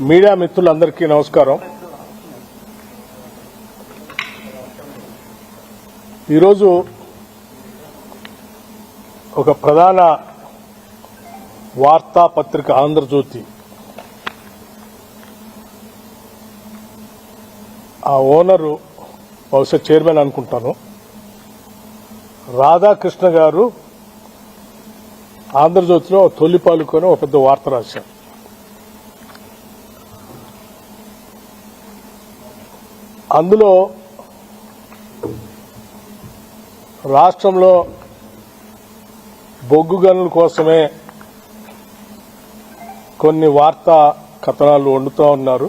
Media మిత్రులందరికీ నమస్కారం. ఈరోజు ఒక ప్రధాన వార్తాపత్రిక ఆంధ్రజ్యోతి. ఆ ఓనరు బహుశా చైర్మన్ అనుకుంటాను. రాధాకృష్ణ గారు ఆంధ్రజ్యోతిలో తొలిపాలుకొని ఒక పెద్ద వార్త రాశారు. అందులో రాష్ట్రంలో బొగ్గు గనుల కోసమే కొన్ని వార్తా కథనాలు వండుతూ ఉన్నారు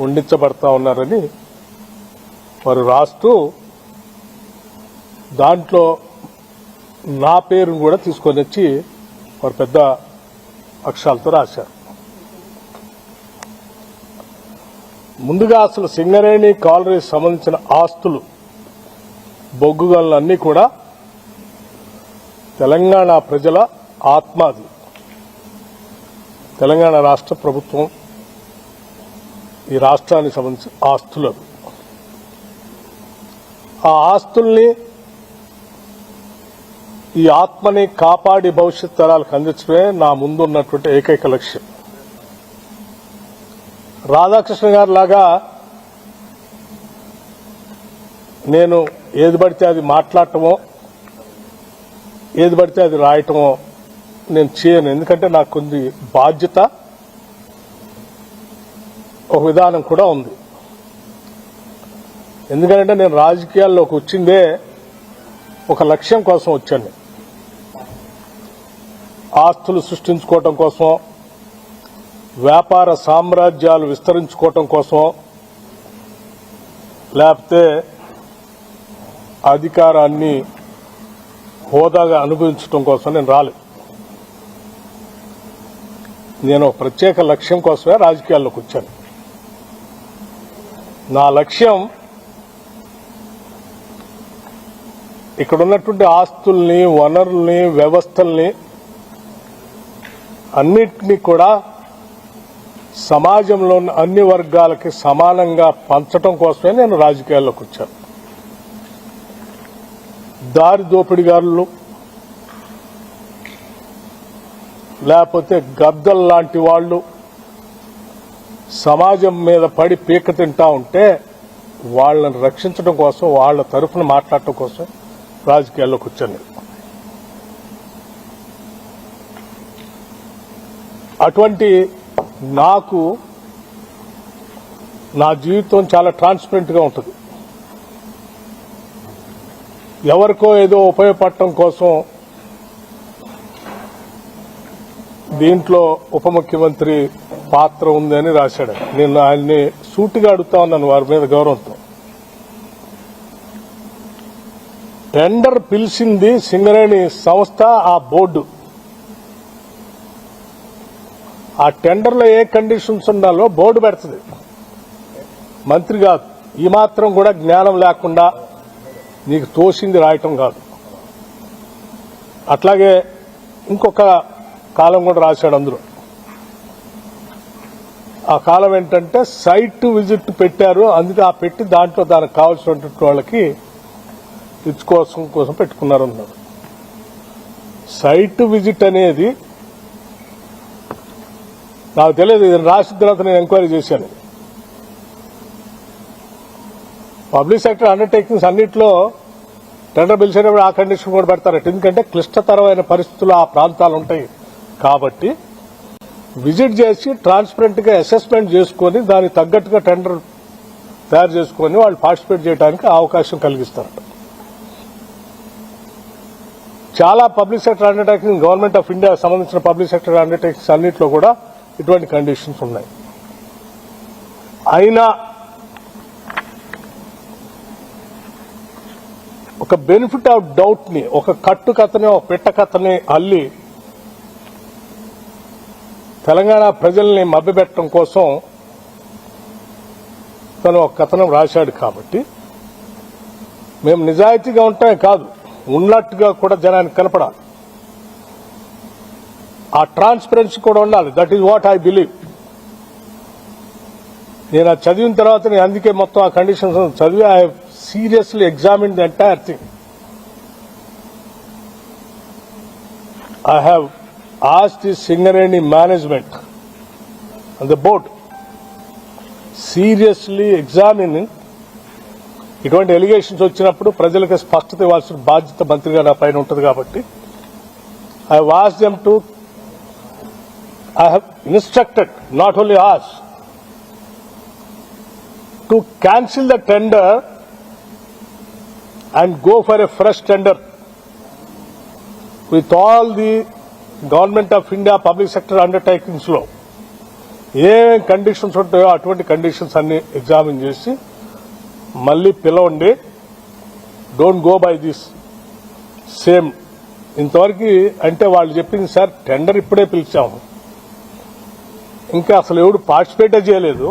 వండించబడతా ఉన్నారని వారు రాస్తూ దాంట్లో నా పేరును కూడా తీసుకొని వచ్చి వారు పెద్ద అక్షరాలతో రాశారు. ముందుగా అసలు సింగరేణి కాలనీ సంబంధించిన ఆస్తులు బొగ్గుగనులన్నీ కూడా తెలంగాణ ప్రజల ఆత్మాది. తెలంగాణ రాష్ట్ర ప్రభుత్వం ఈ రాష్ట్రానికి సంబంధించిన ఆస్తులు ఆ ఆస్తుల్ని ఈ ఆత్మని కాపాడి భవిష్యత్ తరాలకు అందించడమే నా ముందున్నటువంటి ఏకైక లక్ష్యం. రాధాకృష్ణ గారు లాగా నేను ఏది పడితే అది మాట్లాడటమో ఏది పడితే అది రాయటమో నేను చేయను. ఎందుకంటే నాకు కొన్ని బాధ్యత ఒక విధానం కూడా ఉంది. ఎందుకంటే నేను రాజకీయాల్లోకి వచ్చిందే ఒక లక్ష్యం కోసం వచ్చాను. ఆస్తులు సృష్టించుకోవటం కోసం వ్యాపార సామ్రాజ్యాలు విస్తరించుకోవటం కోసం లేకపోతే అధికారాన్ని హోదాగా అనుభవించడం కోసం నేను రాలేదు నేను ప్రత్యేక లక్ష్యం కోసమే రాజకీయాల్లోకి వచ్చాను. నా లక్ష్యం ఇక్కడ ఉన్నటువంటి ఆస్తుల్ని వనరుల్ని వ్యవస్థల్ని అన్నిటినీ కూడా సమాజంలో ఉన్న అన్ని వర్గాలకి సమానంగా పంచటం కోసమే నేను రాజకీయాల్లోకి వచ్చాను. దారి దోపిడిగారులు లేకపోతే గద్దల్ లాంటి వాళ్ళు సమాజం మీద పడి పీక తింటా ఉంటే వాళ్ళని రక్షించడం కోసం వాళ్ళ తరఫున మాట్లాడటం కోసం రాజకీయాల్లోకి వచ్చాను అటువంటి నాకు నా జీవితం చాలా ట్రాన్స్పరెంట్గా ఉంటుంది. ఎవరికో ఏదో ఉపయోగపడటం కోసం దీంట్లో ఉప ముఖ్యమంత్రి పాత్ర ఉందని రాశాడు. నేను ఆయన్ని సూటిగా అడుగుతా ఉన్నాను వారి మీద గౌరవంతో. టెండర్ పిలిచింది సింగరేణి సంస్థ ఆ బోర్డు. ఆ టెండర్లో ఏ కండిషన్స్ ఉండాలో బోర్డు పెడుతుంది. మంత్రి కాదు ఈ మాత్రం కూడా జ్ఞానం లేకుండా నీకు తోసింది రాయటం కాదు. అట్లాగే ఇంకొక కాలం కూడా రాశాడు అందులో. ఆ కాలం ఏంటంటే సైట్ విజిట్ పెట్టారు అందుకే ఆ పెట్టి దాంట్లో దానికి కావాల్సినటువంటి వాళ్ళకి ఇచ్చుకోసం కోసం పెట్టుకున్నారు అన్నారు సైట్ విజిట్ అనేది నాకు తెలియదు ఇది రాసిన తర్వాత నేను ఎంక్వైరీ చేశాను. పబ్లిక్ సెక్టర్ అండర్టేకింగ్స్ అన్నింటిలో టెండర్ పిలిచేటప్పుడు ఆ కండిషన్ కూడా పెడతారట. ఎందుకంటే క్లిష్టతరమైన పరిస్థితులు ఆ ప్రాంతాలు ఉంటాయి. కాబట్టి విజిట్ చేసి ట్రాన్స్పరెంట్గా అసెస్మెంట్ చేసుకొని దానికి తగ్గట్టుగా టెండర్ తయారు చేసుకొని వాళ్ళు పార్టిసిపేట్ చేయడానికి అవకాశం కలిగిస్తారట. చాలా public sector undertaking government of India సంబంధించిన పబ్లిక్ సెక్టర్ అండర్టేకింగ్స్ అన్నింటిలో కూడా ఇటువంటి కండిషన్స్ ఉన్నాయి. అయినా ఒక బెనిఫిట్ ఆఫ్ డౌట్ని ఒక కట్టు కథని ఒక పెట్ట కథని అల్లి తెలంగాణ ప్రజల్ని మభ్యపెట్టడం కోసం తను ఒక కథనం రాశాడు కాబట్టి మేము నిజాయితీగా ఉంటామే కాదు ఉన్నట్టుగా కూడా జనానికి కనపడాలి. ఆ ట్రాన్స్పరెన్సీ కూడా ఉండాలి. That is what I believe నేను అది చదివిన తర్వాత నేను అందుకే మొత్తం ఆ కండిషన్స్ చదివి I seriously examine the entire thing I have as the Singareni management and the board seriously examine ఇటువంటి ఎలిగేషన్స్ వచ్చినప్పుడు ప్రజలకు స్పష్టత ఇవ్వాల్సిన బాధ్యత మంత్రిగా నా పైన ఉంటుంది కాబట్టి I was them to I have instructed, not only us, to cancel the tender and go for a fresh tender with all the government of India public sector undertakings లో ఏ కండిషన్స్ ఉంటాయో అటువంటి కండిషన్స్ అన్ని examine చేసి మళ్ళీ పిలవండి don't go by this same ఇంతవరకు అంటే వాళ్ళు చెప్పింది సార్ టెండర్ ఇప్పుడే పిలిచాము ఇంకా అసలు ఎవరు పార్టిసిపేటే చేయలేదు.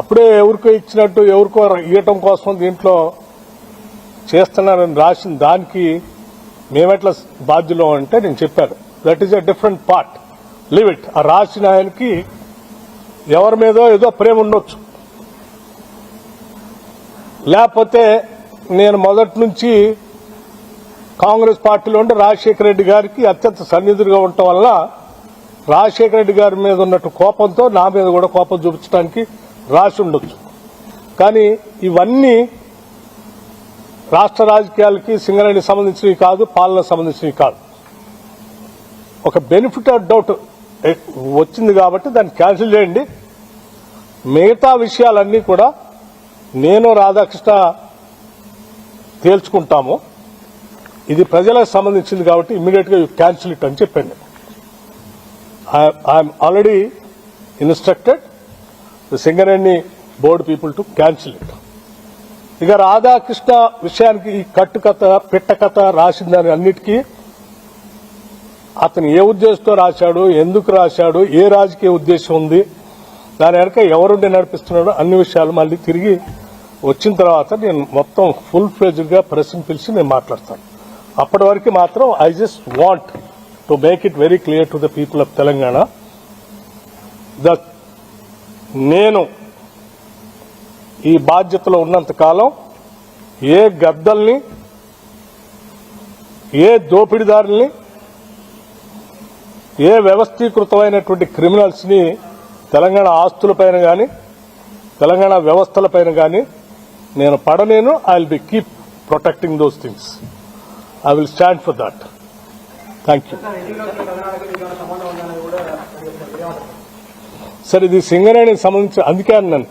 అప్పుడే ఎవరికో ఇచ్చినట్టు ఎవరికో ఇవ్వటం కోసం దీంట్లో చేస్తున్నారని రాసిన దానికి మేమెట్లా బాధ్యులం అంటే నేను చెప్పాను. That is a different part leave it ఆ రాసిన ఆయనకి ఎవరి మీదో ఏదో ప్రేమ ఉండొచ్చు. లేకపోతే నేను మొదటి నుంచి కాంగ్రెస్ పార్టీలో ఉంటే రాజశేఖర రెడ్డి గారికి అత్యంత సన్నిధులుగా ఉండటం వల్ల రాజశేఖర రెడ్డి గారి మీద ఉన్నట్టు కోపంతో నా మీద కూడా కోపం చూపించడానికి రాసి ఉండొచ్చు. కానీ ఇవన్నీ రాష్ట్ర రాజకీయాలకి సింగరేణికి సంబంధించినవి కాదు పాలనకు సంబంధించినవి కాదు. ఒక బెనిఫిట్ ఆఫ్ డౌట్ వచ్చింది కాబట్టి దాన్ని క్యాన్సిల్ చేయండి. మిగతా విషయాలన్నీ కూడా నేను రాధాకృష్ణ తేల్చుకుంటాము. ఇది ప్రజలకు సంబంధించింది కాబట్టి ఇమ్మీడియట్గా క్యాన్సిల్ ఇట్ అని చెప్పండి. I'm already instructed the Singareni board people to cancel it ఇక రాధాకృష్ణ విషయానికి ఈ కట్టు కథ పిట్ట కథ రాసిన దాని అన్నిటికీ అతను ఏ ఉద్దేశంతో రాశాడు ఎందుకు రాశాడు ఏ రాజకీయ ఉద్దేశం ఉంది దాని వెనక ఎవరుండి నడిపిస్తున్నాడో అన్ని విషయాలు మళ్ళీ తిరిగి వచ్చిన తర్వాత నేను మొత్తం ఫుల్ ఫ్లెజ్డ్గా ప్రెస్ని పిలిచి నేను మాట్లాడతాను. అప్పటి వరకు మాత్రం I just want to make it very clear to the people of Telangana the నేను ఈ బాధ్యతలో ఉన్నంత కాలం ఏ గద్దల్ని ఏ దోపిడిదారుల్ని ఏ వ్యవస్థీకృతమైనటువంటి క్రిమినల్స్ని తెలంగాణ ఆస్తులపైన కానీ తెలంగాణ వ్యవస్థలపైన కానీ నేను పడలేను. I will be keep protecting those things I will stand for that thank you సరే ఇది సింగరేణికి సంబంధించి అందుకే అన్నాను.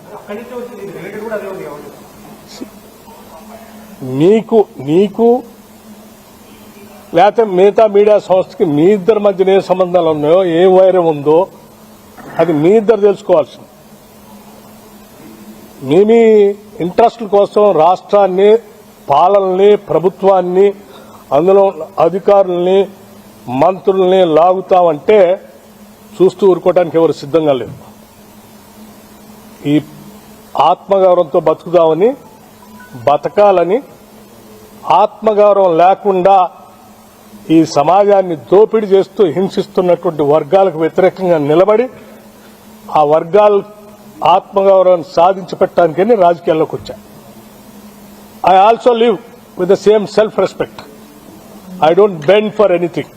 మీకు నీకు లేకపోతే మిగతా మీడియా సంస్థకి మీ ఇద్దరి మధ్యన ఏ సంబంధాలు ఉన్నాయో ఏ వైరం ఉందో అది మీ ఇద్దరు తెలుసుకోవాల్సింది. మీ మీ ఇంట్రెస్ట్ల కోసం రాష్ట్రాన్ని పాలనని ప్రభుత్వాన్ని అందులో అధికారుల్ని మంత్రుల్ని లాగుతామంటే చూస్తూ ఊరుకోవడానికి ఎవరు సిద్ధంగా లేరు. ఈ ఆత్మగౌరవంతో బతుకుదామని బతకాలని ఆత్మగౌరవం లేకుండా ఈ సమాజాన్ని దోపిడీ చేస్తూ హింసిస్తున్నటువంటి వర్గాలకు వ్యతిరేకంగా నిలబడి ఆ వర్గాల ఆత్మగౌరవాన్ని సాధించి పెట్టడానికని రాజకీయాల్లోకి వచ్చా. I also live with the same self respect I don't bend for anything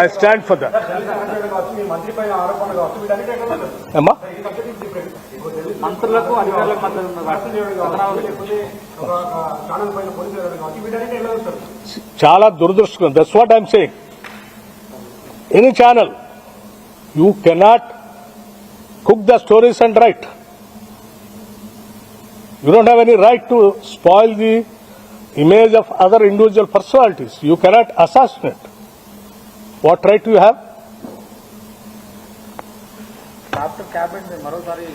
I stand for that అమ్మా మంత్రులకు చాలా దురదృష్టం that's what I'm saying any channel you cannot cook the stories and right you don't have any right to spoil the image of other individual personalities you cannot assassinate what right you have after cabinet మరోసారి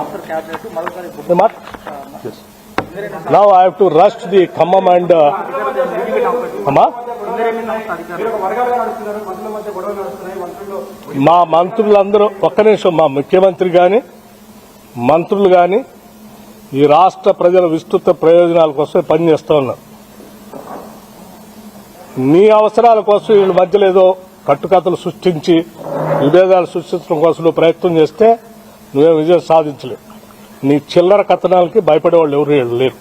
after cabinet మరోసారి now I have to rust the Khammam and అమ్మా మా మంత్రులందరూ ఒక్క నిమిషం మా ముఖ్యమంత్రి గాని మంత్రులు గాని ఈ రాష్ట్ర ప్రజల విస్తృత ప్రయోజనాల కోసం పనిచేస్తా ఉన్నారు. నీ అవసరాల కోసం వీళ్ళ మధ్యలో ఏదో కట్టుకథలు సృష్టించి విభేదాలు సృష్టించడం కోసం నువ్వు ప్రయత్నం చేస్తే నువ్వే విజయం సాధించలేవు. నీ చిల్లర కథనాలకి భయపడేవాళ్ళు ఎవరు లేరు.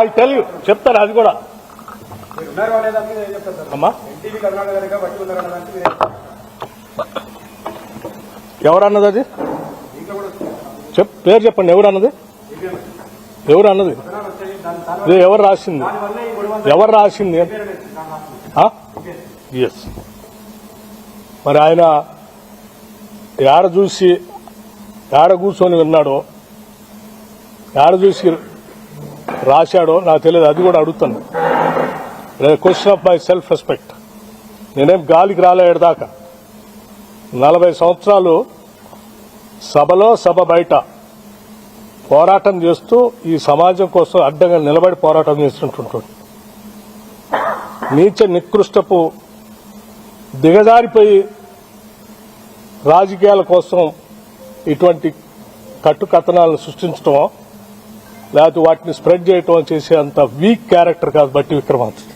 ఐ టెల్ యూ చెప్తాను అది కూడా. అమ్మా? ఎవరన్నది అది? చెప్ పేరు చెప్పండి. ఎవరు అన్నది ఎవరు అన్నది ఇది ఎవరు రాసింది? ఎవరు రాసింది? ఎస్ మరి ఆయన ఏడ చూసి ఏడ కూర్చొని విన్నాడో? ఏడ చూసి రాశాడో? నాకు తెలియదు. అది కూడా అడుగుతాను. Question of my self respect నేనేం గాలికి రాలేడు దాకా. నలభై సంవత్సరాలు సభలో సభ బయట పోరాటం చేస్తూ ఈ సమాజం కోసం అడ్డంగా నిలబడి పోరాటం చేస్తుంటుంటుంది నీచ నికృష్టపు దిగజారిపోయి రాజకీయాల కోసం ఇటువంటి కట్టుకథనాలను సృష్టించడం లేకపోతే వాటిని స్ప్రెడ్ చేయటం చేసే అంత వీక్ క్యారెక్టర్ కాదు బట్టి విక్రమార్క.